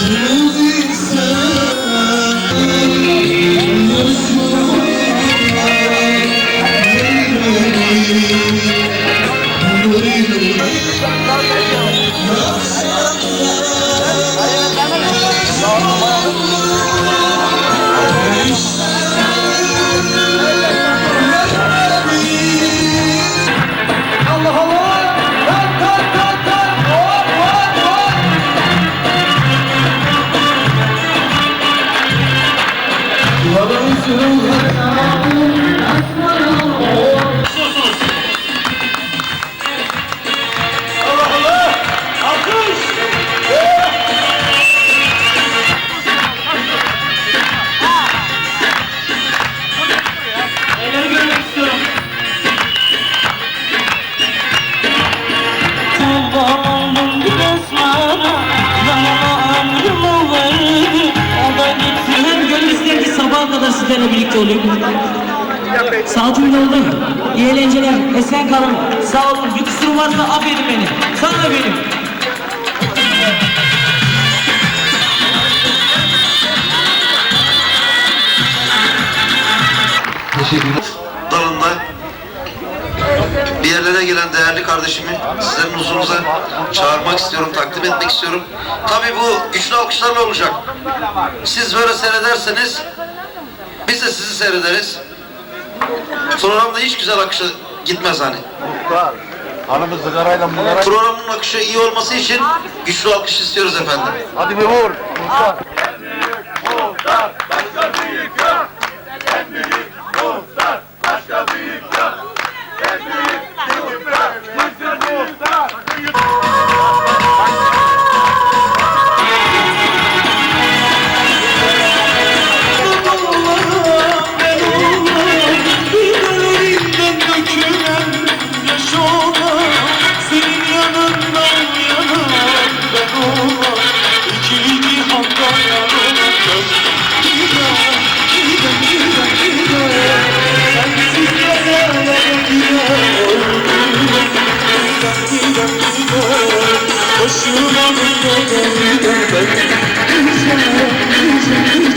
Elleri sizlerle birlikte olayım. Saatim doldu. İyi eğlenceler. Esen kalın. Sağ olun. Bir kusurum varsa affedin beni. Sana da benim. dalında bir yerlere gelen değerli kardeşimi sizlerin huzurunuza çağırmak istiyorum, takdim etmek istiyorum. Tabii bu güçlü alkışlarla olacak. Siz böyle seyrederseniz biz de sizi seyrederiz. Programda hiç güzel akışı gitmez hani. Muhtar. Hanımı sigarayla bunlara... Programın akışı iyi olması için güçlü alkış istiyoruz efendim. Hadi bir vur. Muhtar. Yüreğimden Thank you.